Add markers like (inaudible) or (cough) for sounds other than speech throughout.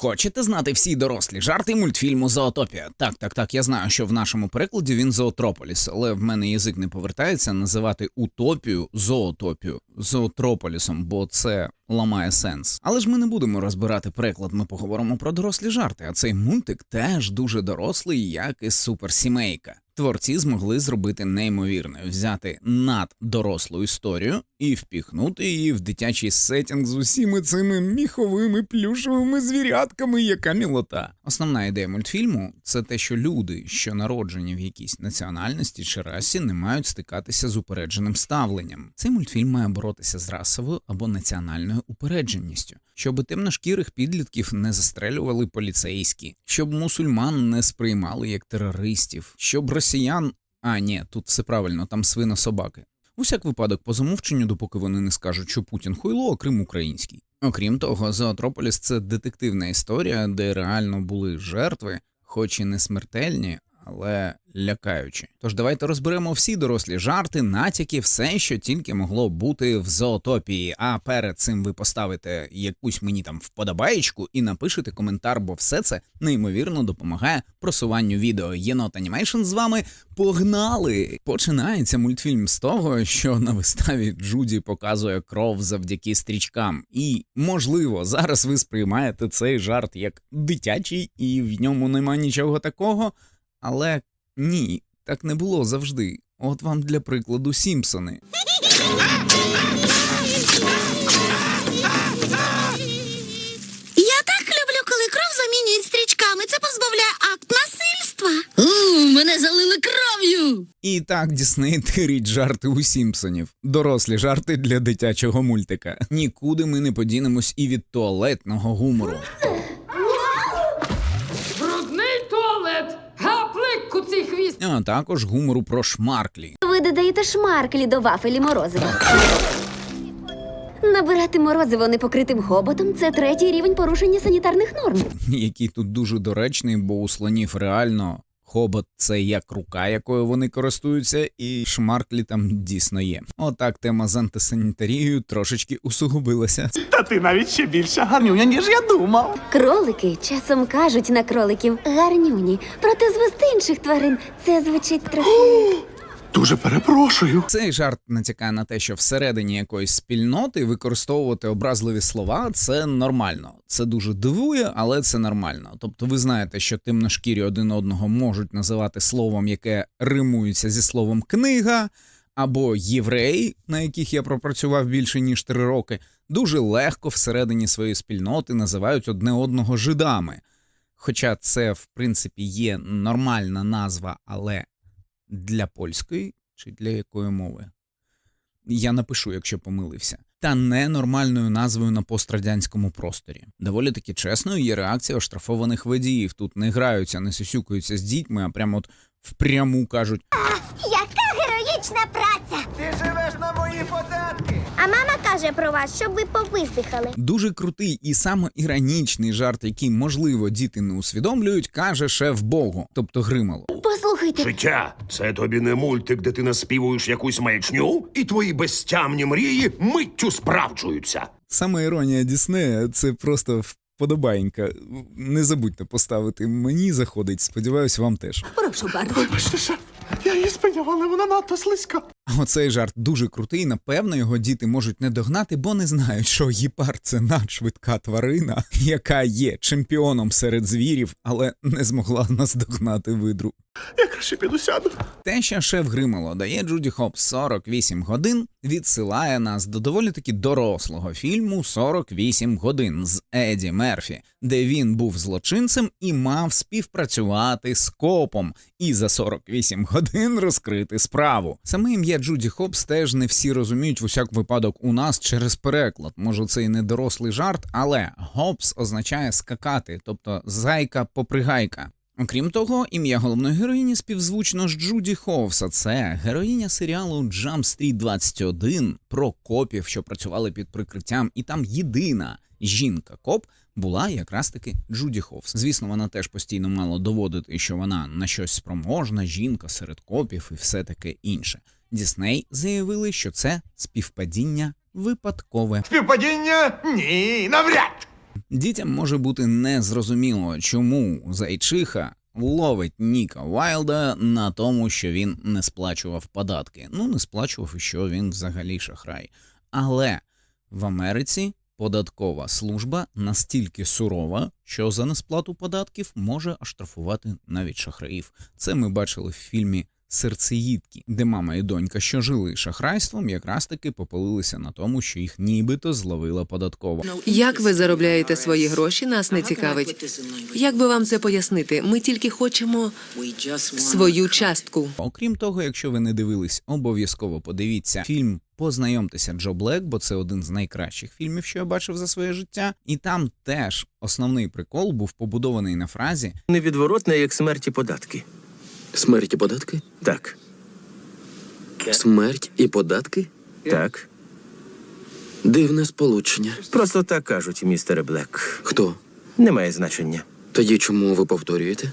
Хочете знати всі дорослі жарти мультфільму Зоотопія? Так, так, так. Я знаю, що в нашому перекладі він Зоотрополіс, але в мене язик не повертається називати утопію зоотопію зоотрополісом, бо це ламає сенс. Але ж ми не будемо розбирати переклад. Ми поговоримо про дорослі жарти. А цей мультик теж дуже дорослий, як і суперсімейка. Творці змогли зробити неймовірне взяти наддорослу історію і впіхнути її в дитячий сетінг з усіми цими міховими плюшевими звірятками, яка мілота. Основна ідея мультфільму це те, що люди, що народжені в якійсь національності чи расі, не мають стикатися з упередженим ставленням. Цей мультфільм має боротися з расовою або національною упередженістю, щоб темношкірих підлітків не застрелювали поліцейські, щоб мусульман не сприймали як терористів, щоб росіян. А ні, тут все правильно, там свино собаки. Усяк випадок по замовченню, допоки вони не скажуть, що Путін хуйло, а Крим український. Окрім того, Зоотрополіс це детективна історія, де реально були жертви, хоч і не смертельні, але лякаючі. Тож давайте розберемо всі дорослі жарти, натяки, все, що тільки могло бути в зоотопії. А перед цим ви поставите якусь мені там вподобаєчку і напишете коментар, бо все це неймовірно допомагає просуванню відео. Єнот Анімейшн з вами погнали! Починається мультфільм з того, що на виставі Джуді показує кров завдяки стрічкам. І можливо, зараз ви сприймаєте цей жарт як дитячий, і в ньому нема нічого такого. Але ні, так не було завжди. От вам для прикладу Сімпсони. Я так люблю, коли кров замінюють стрічками. Це позбавляє акт насильства. У, мене залили кров'ю. І так Дісней тирить жарти у Сімпсонів. Дорослі жарти для дитячого мультика. Нікуди ми не подінемось і від туалетного гумору. А також гумору про шмарклі. Ви додаєте шмарклі до вафелі морозива. Набирати морозиво непокритим хоботом це третій рівень порушення санітарних норм. який тут дуже доречний, бо у слонів реально хобот це як рука, якою вони користуються, і шмарклі там дійсно є. Отак тема з антисанітарією трошечки усугубилася. Та ти навіть ще більше гарнюня, ніж я думав. Кролики часом кажуть на кроликів гарнюні, проте звести інших тварин це звучить трохи. Дуже перепрошую. Цей жарт натякає на те, що всередині якоїсь спільноти використовувати образливі слова це нормально. Це дуже дивує, але це нормально. Тобто, ви знаєте, що темношкірі один одного можуть називати словом, яке римується зі словом книга, або євреї, на яких я пропрацював більше ніж три роки, дуже легко всередині своєї спільноти називають одне одного жидами. Хоча це, в принципі, є нормальна назва, але для польської чи для якої мови? Я напишу, якщо помилився. Та ненормальною назвою на пострадянському просторі. Доволі таки чесною є реакція оштрафованих водіїв. Тут не граються, не сюсюкаються з дітьми, а прямо от впряму кажуть: А, Яка героїчна праця! Ти живеш на мої податки. А мама каже про вас, щоб ви повисихали. дуже крутий і самоіронічний жарт, який, можливо, діти не усвідомлюють, каже шеф Богу, тобто Гримало. Послухайте, Життя це тобі не мультик, де ти наспівуєш якусь маячню, і твої безтямні мрії миттю справджуються. Саме іронія Діснея це просто вподобайка. Не забудьте поставити мені заходить. Сподіваюсь, вам теж. Прошу bardzo. Я її спиняв, але вона надто слизька. Оцей жарт дуже крутий. Напевно, його діти можуть не догнати, бо не знають, що гіпар це надшвидка тварина, яка є чемпіоном серед звірів, але не змогла наздогнати видру. Я краще піду сяду. Те, що шеф Гримало дає Джуді Хоп 48 годин, відсилає нас до доволі таки дорослого фільму 48 годин з Еді Мерфі, де він був злочинцем і мав співпрацювати з копом, і за 48 годин розкрити справу. Саме ім'я Джуді Хопс теж не всі розуміють в усяк випадок у нас через переклад. Може, це і не дорослий жарт, але Хопс означає скакати, тобто зайка-попригайка. Окрім того, ім'я головної героїні співзвучно з Джуді Хоувса. Це героїня серіалу Jump Street 21 про копів, що працювали під прикриттям, і там єдина жінка-коп була якраз таки Джуді Хоувс. Звісно, вона теж постійно мала доводити, що вона на щось спроможна жінка серед копів і все таке інше. Дісней заявили, що це співпадіння випадкове. Співпадіння? Ні, навряд. Дітям може бути незрозуміло, чому зайчиха ловить Ніка Вайлда на тому, що він не сплачував податки. Ну, не сплачував що він взагалі шахрай. Але в Америці податкова служба настільки сурова, що за несплату податків може оштрафувати навіть шахраїв. Це ми бачили в фільмі Серцеїдки, де мама і донька, що жили шахрайством, якраз таки попалилися на тому, що їх нібито зловила податкова. Як ви заробляєте свої гроші, нас не цікавить. Як би вам це пояснити? Ми тільки хочемо свою частку. Окрім того, якщо ви не дивились, обов'язково подивіться фільм. Познайомтеся Джо Блек, бо це один з найкращих фільмів, що я бачив за своє життя. І там теж основний прикол був побудований на фразі Невідворотне, як смерті податки. Смерть і податки? Так, Смерть і податки? так. Дивне сполучення. Просто так кажуть, містере Блек. Хто? Немає значення. Тоді чому ви повторюєте?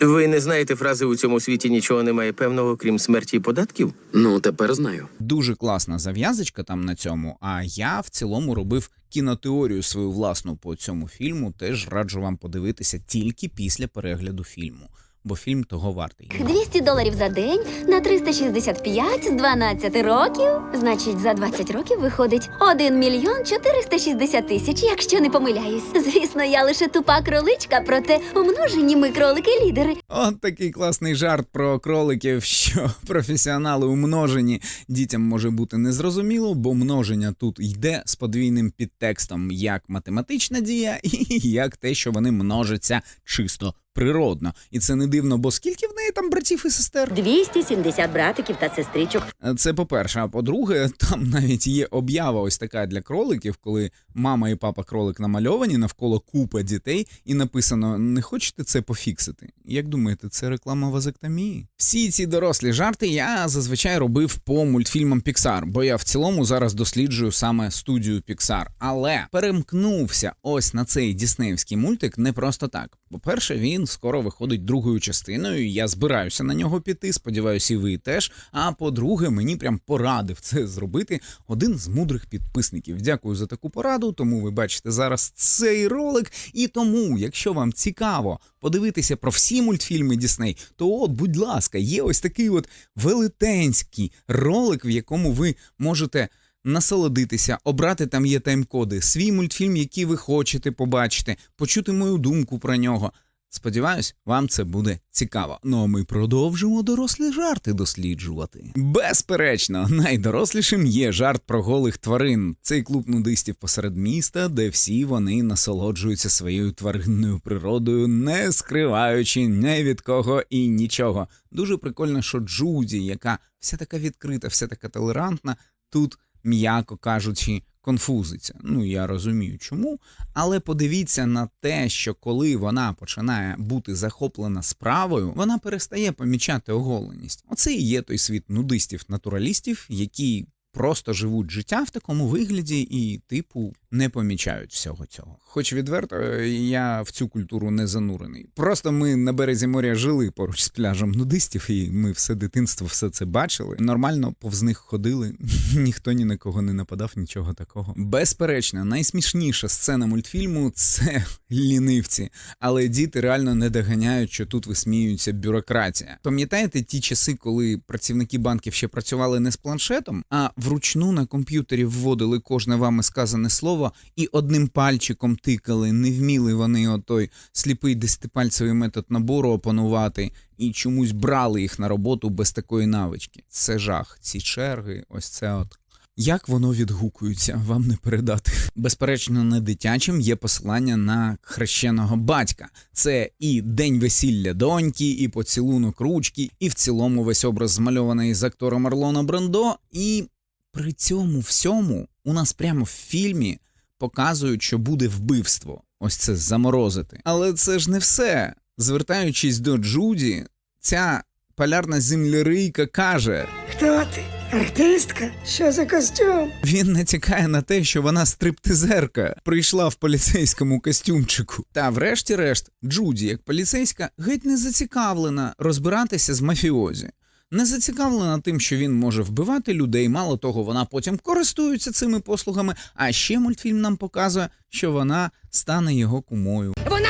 Ви не знаєте фрази у цьому світі нічого немає певного, крім смерті і податків? Ну, тепер знаю. дуже класна зав'язочка там на цьому. А я в цілому робив кінотеорію свою власну по цьому фільму. Теж раджу вам подивитися тільки після перегляду фільму, бо фільм того вартий. 200 доларів за день на 365 з 12 років. Значить, за 20 років виходить 1 мільйон 460 тисяч, якщо не помиляюсь. Звісно, я лише тупа кроличка, проте умножені ми кролики-лідери. От такий класний жарт про кроликів, що професіонали у множенні дітям може бути незрозуміло, бо множення тут йде з подвійним підтекстом як математична дія, і як те, що вони множаться чисто природно. І це не дивно, бо скільки в неї там братів і сестер? 270 братиків та сестричок. Це по-перше, а по-друге, (laughs) там навіть є об'ява ось така для кроликів, коли мама і папа кролик намальовані навколо купа дітей, і написано: не хочете це пофіксити? Як думаєте, це реклама вазектомії? Всі ці дорослі жарти я зазвичай робив по мультфільмам Pixar, бо я в цілому зараз досліджую саме студію Pixar. Але перемкнувся ось на цей діснеївський мультик не просто так. По-перше, він скоро виходить другою частиною. Я збираюся на нього піти. Сподіваюся, і ви теж. А по-друге, мені прям порадив це зробити один з мудрих підписників. Дякую за таку пораду. Тому ви бачите зараз цей ролик. І тому, якщо вам цікаво подивитися про всі мультфільми Дісней, то от, будь ласка, є ось такий от велетенський ролик, в якому ви можете. Насолодитися, обрати там є тайм-коди, свій мультфільм, який ви хочете побачити, почути мою думку про нього. Сподіваюсь, вам це буде цікаво. Ну а ми продовжимо дорослі жарти досліджувати. Безперечно, найдорослішим є жарт про голих тварин. Цей клуб нудистів посеред міста, де всі вони насолоджуються своєю тваринною природою, не скриваючи ні від кого і нічого. Дуже прикольно, що Джуді, яка вся така відкрита, вся така толерантна, тут, м'яко кажучи, конфузиться. Ну я розумію, чому. Але подивіться на те, що коли вона починає бути захоплена справою, вона перестає помічати оголеність. Оце і є той світ нудистів-натуралістів, які просто живуть життя в такому вигляді і, типу, не помічають всього цього. Хоч відверто, я в цю культуру не занурений. Просто ми на березі моря жили поруч з пляжем нудистів, і ми все дитинство все це бачили. Нормально повз них ходили, (laughs) ніхто ні на кого не нападав, нічого такого. Безперечно, найсмішніша сцена мультфільму це (laughs) лінивці, але діти реально не доганяють, що тут висміюється бюрократія. Пам'ятаєте ті часи, коли працівники банків ще працювали не з планшетом, а вручну на комп'ютері вводили кожне вами сказане слово і одним пальчиком тикали, не вміли вони отой сліпий десятипальцевий метод набору опанувати і чомусь брали їх на роботу без такої навички. Це жах, ці черги, ось це от. Як воно відгукується, вам не передати. Безперечно, не дитячим є посилання на хрещеного батька. Це і день весілля доньки, і поцілунок ручки, і в цілому весь образ змальований з актором Марлона Брандо. І при цьому всьому у нас прямо в фільмі показують, що буде вбивство. Ось це заморозити. Але це ж не все. Звертаючись до Джуді, ця полярна землерийка каже. Хто ти? Артистка? Що за костюм? Він натякає на те, що вона стриптизерка прийшла в поліцейському костюмчику. Та врешті-решт, Джуді, як поліцейська, геть не зацікавлена розбиратися з мафіозі. Не зацікавлена тим, що він може вбивати людей. Мало того, вона потім користується цими послугами. А ще мультфільм нам показує, що вона стане його кумою. Вона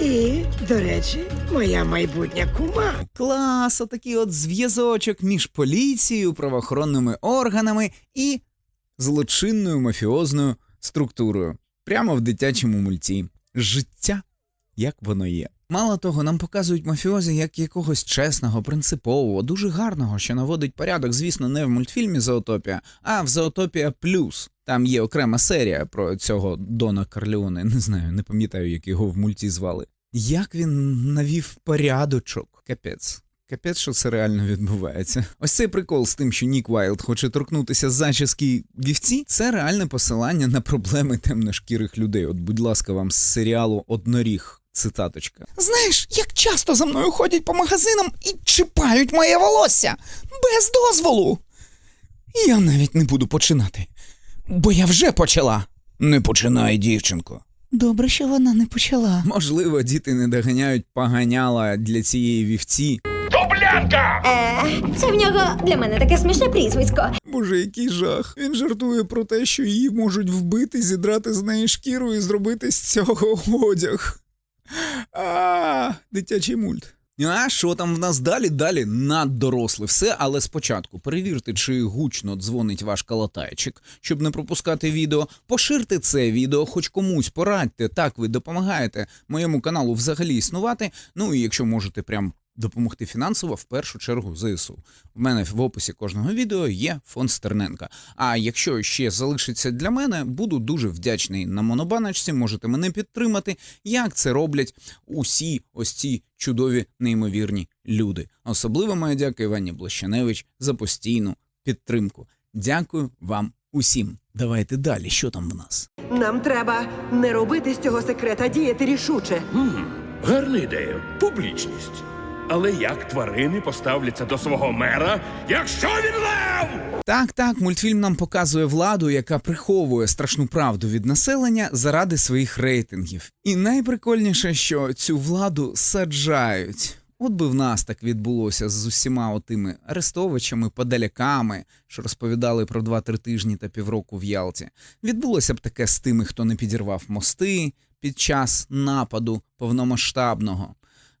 І, до речі, моя майбутня кума. Клас, отакий от зв'язочок між поліцією, правоохоронними органами і злочинною мафіозною структурою. Прямо в дитячому мульті. Життя, як воно є. Мало того, нам показують мафіозі як якогось чесного, принципового, дуже гарного, що наводить порядок, звісно, не в мультфільмі Зоотопія, а в Зоотопія Плюс. Там є окрема серія про цього Дона Карлеоне. Не знаю, не пам'ятаю, як його в мульті звали. Як він навів порядочок? Капець. Капець, що це реально відбувається. Ось цей прикол з тим, що Нік Вайлд хоче торкнутися зачіски вівці, це реальне посилання на проблеми темношкірих людей. От, будь ласка, вам з серіалу Одноріг. Цитаточка. Знаєш, як часто за мною ходять по магазинам і чіпають моє волосся без дозволу. Я навіть не буду починати, бо я вже почала. Не починай, дівчинко. Добре, що вона не почала. Можливо, діти не доганяють поганяла для цієї вівці. Це в нього для мене таке смішне прізвисько. Боже, який жах. Він жартує про те, що її можуть вбити, зідрати з неї шкіру і зробити з цього одяг. А, дитячий мульт. А що там в нас далі? Далі наддоросле все, але спочатку перевірте, чи гучно дзвонить ваш калатайчик, щоб не пропускати відео. Поширте це відео, хоч комусь порадьте. Так ви допомагаєте моєму каналу взагалі існувати. Ну і якщо можете прям допомогти фінансово, в першу чергу ЗСУ. В мене в описі кожного відео є фонд Стерненка. А якщо ще залишиться для мене, буду дуже вдячний на монобаночці. Можете мене підтримати, як це роблять усі ось ці чудові неймовірні люди. Особливо моя дяка Івані Блощаневич за постійну підтримку. Дякую вам усім. Давайте далі. Що там в нас? Нам треба не робити з цього секрета, діяти рішуче. Гарна ідея. Публічність. Але як тварини поставляться до свого мера, якщо він лев? Так, так, мультфільм нам показує владу, яка приховує страшну правду від населення заради своїх рейтингів. І найприкольніше, що цю владу саджають. От би в нас так відбулося з усіма отими арестовичами, подаляками, що розповідали про 2-3 тижні та півроку в Ялті. Відбулося б таке з тими, хто не підірвав мости під час нападу повномасштабного.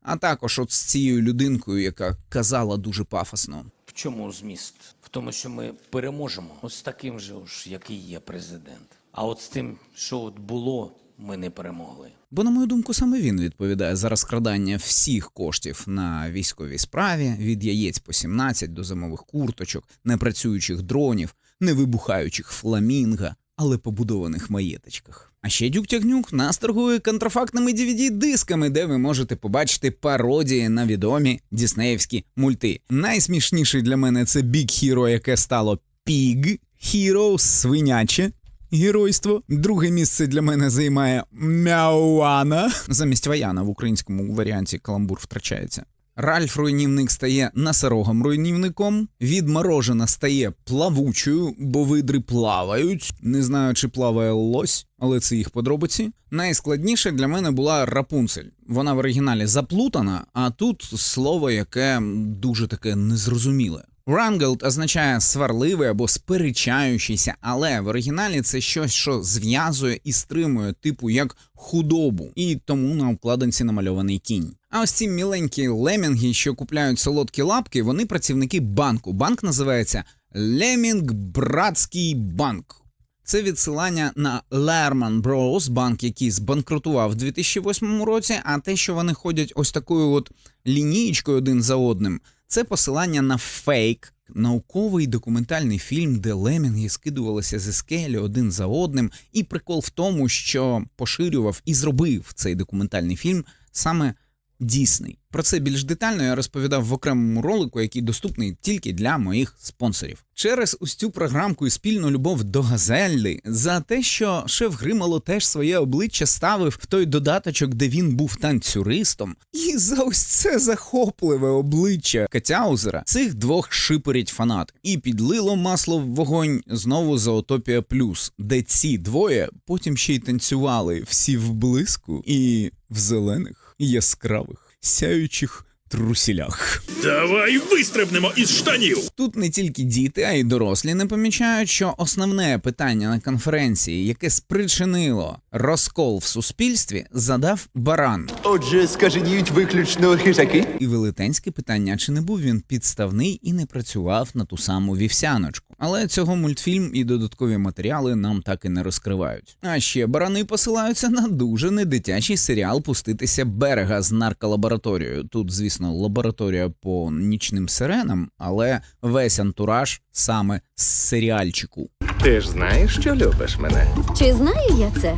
А також от з цією людинкою, яка казала дуже пафосно. В чому зміст? В тому, що ми переможемо. З таким же, ж, який є президент. А от з тим, що от було, ми не перемогли. Бо, на мою думку, саме він відповідає за розкрадання всіх коштів на військовій справі від яєць по 17 до зимових курточок, непрацюючих дронів, невибухаючих фламінга, але побудованих маєточках. А ще Дюк-Тягнюк нас торгує контрафактними DVD-дисками, де ви можете побачити пародії на відомі діснеївські мульти. Найсмішніший для мене це Big Hero, яке стало Pig Hero, свиняче. Геройство. Друге місце для мене займає Мяуана. Замість Ваяна в українському варіанті каламбур втрачається. Ральф руйнівник стає носорогом руйнівником. Відморожена стає плавучою, бо видри плавають. Не знаю, чи плаває лось, але це їх подробиці. Найскладніше для мене була Рапунцель. Вона в оригіналі заплутана, а тут слово, яке дуже таке незрозуміле. Рангелд означає сварливий або сперечаючийся, але в оригіналі це щось, що зв'язує і стримує, типу як худобу, і тому на обкладинці намальований кінь. А ось ці міленькі лемінги, що купляють солодкі лапки, вони працівники банку. Банк називається Лемінг Братський банк. Це відсилання на Lehman Bros, банк, який збанкрутував в 2008 році. А те, що вони ходять ось такою от лінієчкою один за одним, це посилання на фейк. Науковий документальний фільм, де лемінги скидувалися зі скелі один за одним, і прикол в тому, що поширював і зробив цей документальний фільм саме Дісней. Про це більш детально я розповідав в окремому ролику, який доступний тільки для моїх спонсорів. Через ось цю програмку і спільну любов до Газелли, за те, що шеф Гримало теж своє обличчя ставив в той додаточок, де він був танцюристом, і за ось це захопливе обличчя Катяузера цих двох шиперять фанат. І підлило масло в вогонь знову Зоотопія Плюс, де ці двоє потім ще й танцювали всі в блиску і в зелених яскравих, сяючих трусілях. Давай вистрибнемо із штанів. Тут не тільки діти, а й дорослі не помічають, що основне питання на конференції, яке спричинило розкол в суспільстві, задав баран. Отже, скаженіють виключно хижаки? І велетенське питання, чи не був він підставний і не працював на ту саму вівсяночку. Але цього мультфільм і додаткові матеріали нам так і не розкривають. А ще барани посилаються на дуже недитячий серіал Пуститися берега з нарколабораторією. Тут, звісно, лабораторія по нічним сиренам, але весь антураж саме з серіальчику. Ти ж знаєш, що любиш мене? Чи знаю я це?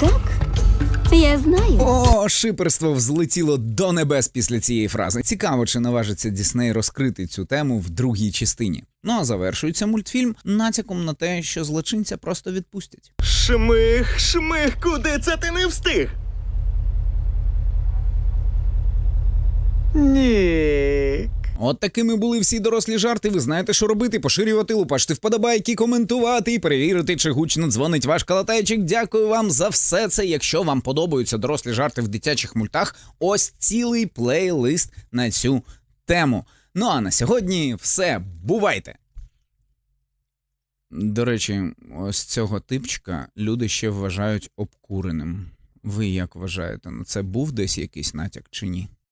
Так, я знаю. О, шиперство взлетіло до небес після цієї фрази. Цікаво, чи наважиться Дісней розкрити цю тему в другій частині. Ну а завершується мультфільм натяком на те, що злочинця просто відпустять. Шмих, шмих, куди це ти не встиг? Ні. От такими були всі дорослі жарти. Ви знаєте, що робити: поширювати, лупашти вподобайки, коментувати і перевірити, чи гучно дзвонить ваш калатайчик. Дякую вам за все це. Якщо вам подобаються дорослі жарти в дитячих мультах, ось цілий плейлист на цю тему. Ну а на сьогодні все. Бувайте! До речі, ось цього типчика люди ще вважають обкуреним. Ви як вважаєте, на це був десь якийсь натяк чи ні?